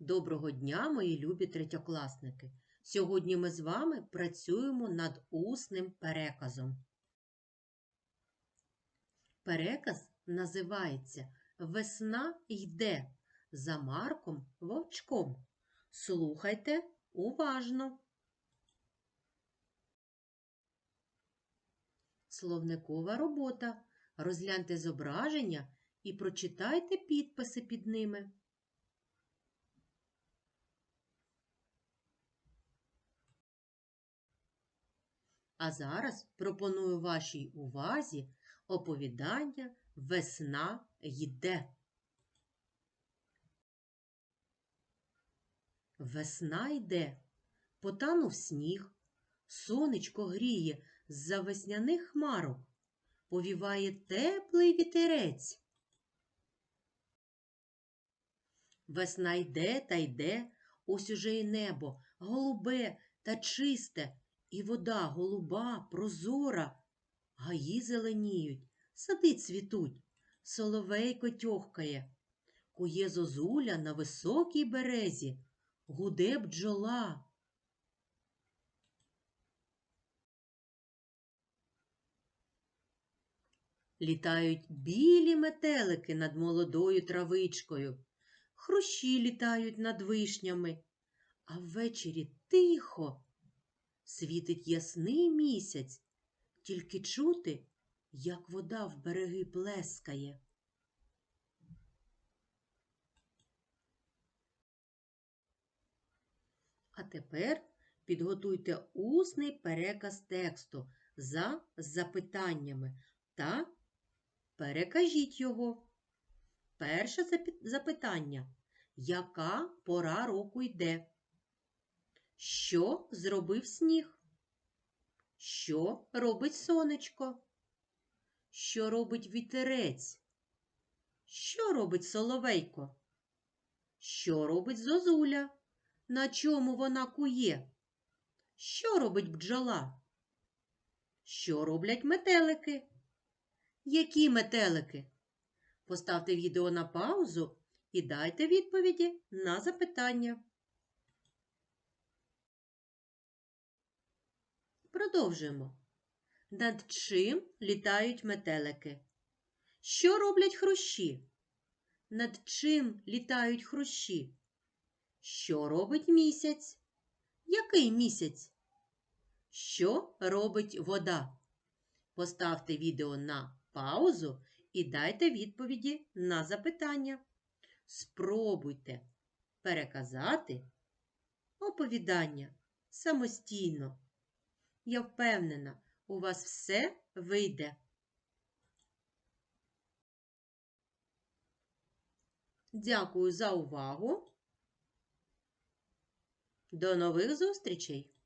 Доброго дня, мої любі третьокласники! Сьогодні ми з вами працюємо над усним переказом. Переказ називається Весна йде за Марком Вовчком. Слухайте уважно. Словникова робота. Розгляньте зображення і прочитайте підписи під ними. А зараз пропоную вашій увазі оповідання Весна йде. Весна йде, потанув сніг, сонечко гріє з-за весняних хмарок, повіває теплий вітерець. Весна йде та йде, ось уже й небо, голубе та чисте, і вода голуба, прозора, гаї зеленіють, сади цвітуть, соловейко тьохкає, кує зозуля на високій березі, гуде бджола. Літають білі метелики над молодою травичкою, хрущі літають над вишнями, а ввечері тихо світить ясний місяць, тільки чути, як вода в береги плескає. А тепер підготуйте усний переказ тексту за запитаннями та перекажіть його. Перше запитання. Яка пора року йде? Що зробив сніг? Що робить сонечко? Що робить вітерець? Що робить соловейко? Що робить зозуля? На чому вона кує? Що робить бджола? Що роблять метелики? Які метелики? Поставте відео на паузу і дайте відповіді на запитання. Продовжуємо. Над чим літають метелики? Що роблять хрущі? Над чим літають хрущі? Що робить місяць? Який місяць? Що робить вода? Поставте відео на паузу і дайте відповіді на запитання. Спробуйте переказати оповідання самостійно. Я впевнена, у вас все вийде. Дякую за увагу. До нових зустрічей!